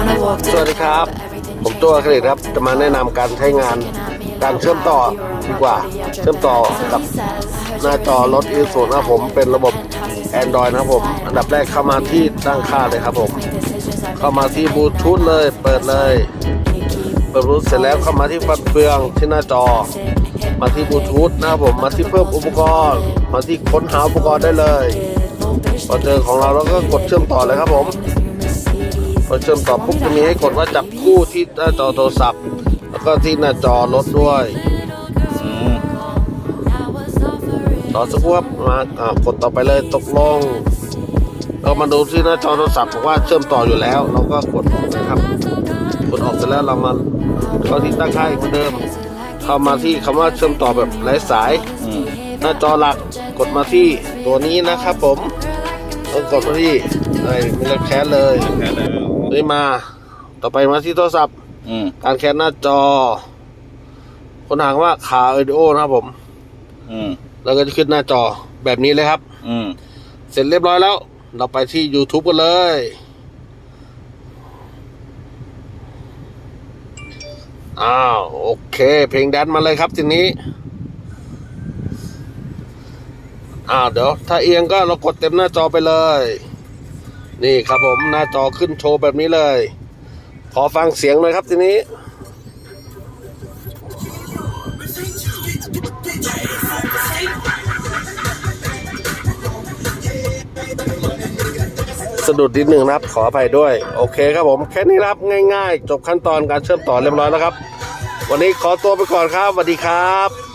สวัสดีครับ ผมตัวเครดิตครับ จะมาแนะนำการใช้งานการเชื่อมต่อดีกว่า เชื่อมต่อกับหน้าจอรถอีซูนะครับผม เป็นระบบ Android นะครับผม อันดับแรกเข้ามาที่ตั้งค่าเลยครับผม เข้ามาที่บลูทูธเลย เปิดเลย เปิดบลูทูธเสร็จแล้วเข้ามาที่ฟันเฟืองที่หน้าจอ มาที่บลูทูธนะครับผม มาที่เพิ่มอุปกรณ์ มาที่ค้นหาอุปกรณ์ได้เลยพอเจอของเราเราก็กดเชื่อมต่อเลยครับผม พอเชื่อมต่อปุ๊บจะมีให้กดว่าจับคู่ที่หน้าจอโทรศัพท์ แล้วก็ที่หน้าจอรถด้วยอืมต่อสักครู่ครับมาอ่ากดต่อไปเลยตกลงเรามาดูที่หน้าจอโทรศัพท์บอกว่าเชื่อมต่ออยู่แล้ว เราก็กดออกนะครับกดออกเสร็จแล้วเรามาเข้าที่ตั้งค่าอีกเหมือนเดิม เข้ามาที่คำว่าเชื่อมต่อแบบไร้สายอืมหน้าจอหลักกดมาที่ตัวนี้นะครับผมต้องกดมาที่ไอ้มีแคสเลยแค่ไหนไม่รู้ นี่มา ต่อไปมาที่โทรศัพท์ อืมการแคสหน้าจอค้นหาคำว่าขาเอดิโอนะครับผม อืมแล้วก็จะขึ้นหน้าจอแบบนี้เลยครับ อืมเสร็จเรียบร้อยแล้ว เราไปที่ YouTube กันเลย อ้าว โอเค เพลงแดนซ์มาเลยครับทีนี้ อ้าว เดี๋ยว ถ้าเอียงก็เรากดเต็มหน้าจอไปเลย นี่ครับผมหน้าจอขึ้นโชว์แบบนี้เลย ขอฟังเสียงหน่อยครับทีนี้สะดุดนิดหนึ่งนะครับ ขออภัยด้วย โอเคครับผม แค่นี้นะครับง่ายๆ จบขั้นตอนการเชื่อมต่อเรียบร้อยแล้วครับ วันนี้ขอตัวไปก่อนครับสวัสดีครับ